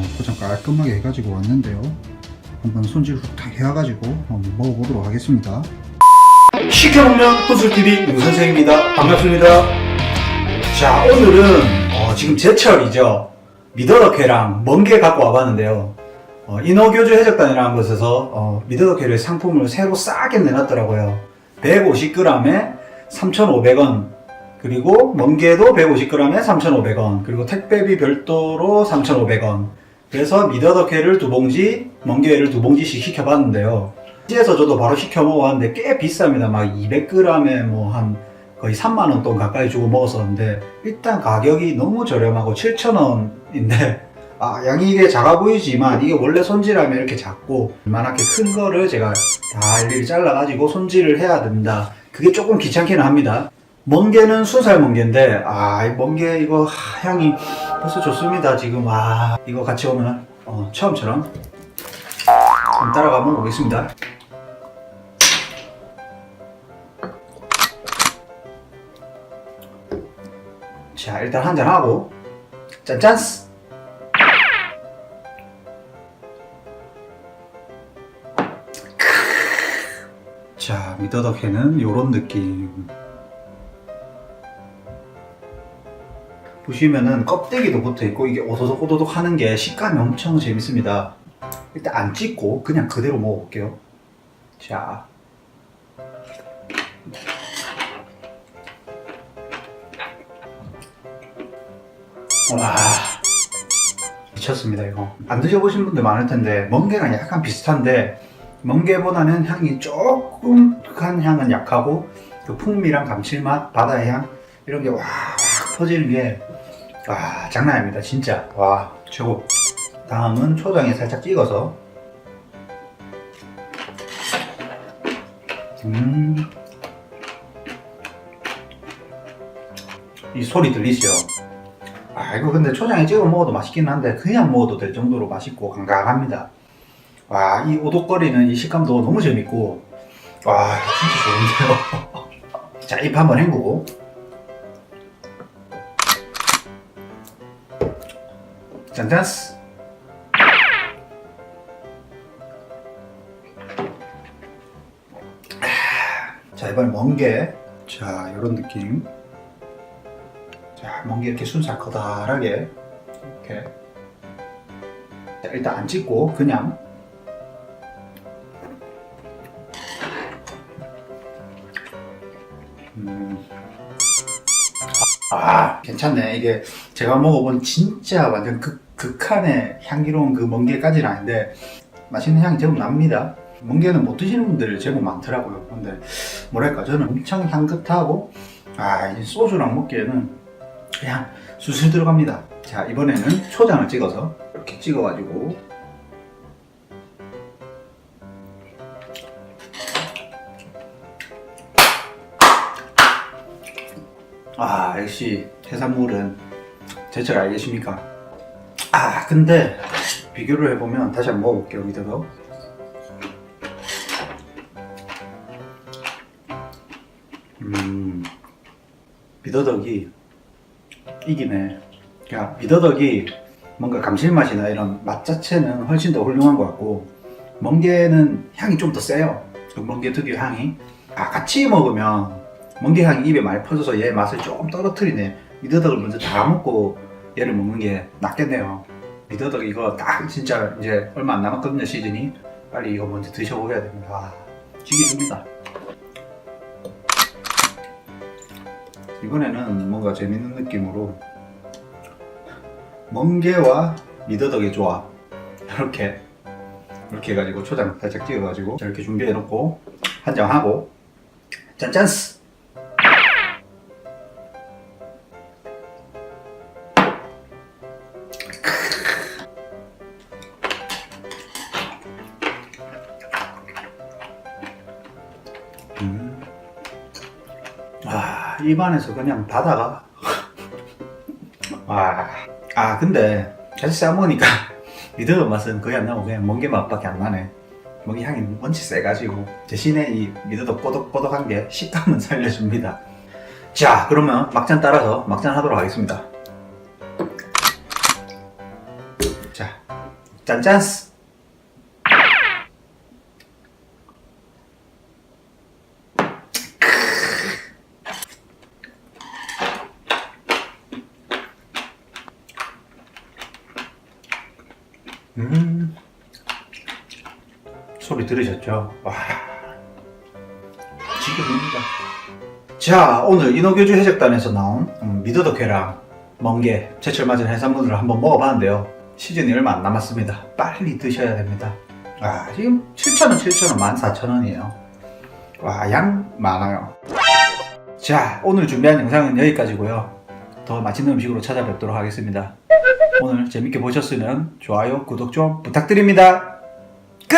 어, 포장 깔끔하게 해가지고 왔는데요. 한번 손질 후딱 해가지고 한번 먹어보도록 하겠습니다. 시켜먹는 혼술TV 윤선생입니다. 반갑습니다. 자, 오늘은 어, 지금 제철이죠. 미더덕회랑 멍게 갖고 와봤는데요. 어, 인어교주 해적단이라는 곳에서 어, 미더덕회를 상품을 새로 싸게 내놨더라고요. 150g에 3,500원. 그리고 멍게도 150g에 3,500원. 그리고 택배비 별도로 3,500원. 그래서 미더덕회를 두 봉지, 멍게회를 두 봉지씩 시켜봤는데요. 시에서 저도 바로 시켜 먹어봤는데 꽤 비쌉니다. 막 200g에 뭐 한 거의 3만원 돈 가까이 주고 먹었었는데 일단 가격이 너무 저렴하고 7,000원인데 아 양이 이게 작아 보이지만 이게 원래 손질하면 이렇게 작고 이만하게 큰 거를 제가 다 일일이 잘라가지고 손질을 해야 된다. 그게 조금 귀찮기는 합니다. 멍게는 순살 멍게인데 아이 멍게 이거 하, 향이 벌써 좋습니다. 지금 아 이거 같이 오면 어, 처음처럼 한번 따라가 먹어보겠습니다. 자, 일단 한 잔 하고 짠짠스. 자, 미더덕회는 요런 느낌. 보시면은 껍데기도 붙어 있고 이게 오도독 오도독 하는 게 식감이 엄청 재밌습니다. 일단 안 찍고 그냥 그대로 먹어볼게요. 자. 와. 미쳤습니다, 이거. 안 드셔보신 분들 많을 텐데, 멍게랑 약간 비슷한데, 멍게보다는 향이 조금 한 향은 약하고, 그 풍미랑 감칠맛, 바다의 향, 이런 게 와, 확 퍼지는 게, 와, 장난 아닙니다, 진짜. 와, 최고. 다음은 초장에 살짝 찍어서 음. 이 소리 들리시죠? 아, 이거 근데 초장에 찍어 먹어도 맛있긴 한데 그냥 먹어도 될 정도로 맛있고 건강합니다. 와, 이 오독거리는 이 식감도 너무 재밌고 와, 진짜 좋은데요? 자, 입 한번 헹구고 짠짠스 자 이번에 멍게. 자 이런 느낌. 자 멍게 이렇게 순살 커다랗게. 이렇게. 자, 일단 안 찍고 그냥. 음. 아 괜찮네. 이게 제가 먹어본 진짜 완전 극, 극한의 향기로운 그 멍게까지는 아닌데 맛있는 향이 제법 납니다. 멍게는 못 드시는 분들이 제법 많더라고요. 근데 뭐랄까 저는 엄청 향긋하고 아 소주랑 먹기에는 그냥 술술 들어갑니다. 자 이번에는 초장을 찍어서 이렇게 찍어가지고 아 역시 해산물은 제철 알겠습니까 아 근데 비교를 해보면 다시 한번 먹어볼게요 음, 미더덕이 이기네. 야, 미더덕이 뭔가 감칠맛이나 이런 맛 자체는 훨씬 더 훌륭한 것 같고, 멍게는 향이 좀 더 세요. 그 멍게 특유의 향이. 아, 같이 먹으면 멍게 향이 입에 많이 퍼져서 얘 맛을 조금 떨어뜨리네. 미더덕을 먼저 다 먹고 얘를 먹는 게 낫겠네요. 미더덕 이거 딱 진짜 이제 얼마 안 남았거든요, 시즌이. 빨리 이거 먼저 드셔보셔야 됩니다. 아, 죽이줍니다. 이번에는 뭔가 재밌는 느낌으로 멍게와 미더덕의 조합 이렇게 이렇게 해가지고 초장 살짝 찍어가지고 이렇게 준비해 놓고 한장 하고 짠짠스 음. 아, 입안에서 그냥 바다가. 와. 아, 근데, 같이 싸먹으니까, 미더덕 맛은 거의 안 나고 그냥 멍게 맛밖에 안 나네. 멍게 향이 원치 세가지고, 대신에 이 미더덕 꼬독꼬독한 게 식감은 살려줍니다. 자, 그러면 막잔 따라서 막잔 하도록 하겠습니다. 자, 짠짠스. 음. 소리 들으셨죠? 와. 지겨웁니다. 자, 오늘 인어교주 해적단에서 나온 음, 미더덕회랑 멍게, 제철 맞은 해산물을 한번 먹어봤는데요. 시즌이 얼마 안 남았습니다. 빨리 드셔야 됩니다. 아, 지금 7,000원, 7,000원, 14,000원이에요. 와, 양 많아요. 자, 오늘 준비한 영상은 여기까지고요. 더 맛있는 음식으로 찾아뵙도록 하겠습니다. 오늘 재밌게 보셨으면 좋아요, 구독 좀 부탁드립니다. 끝!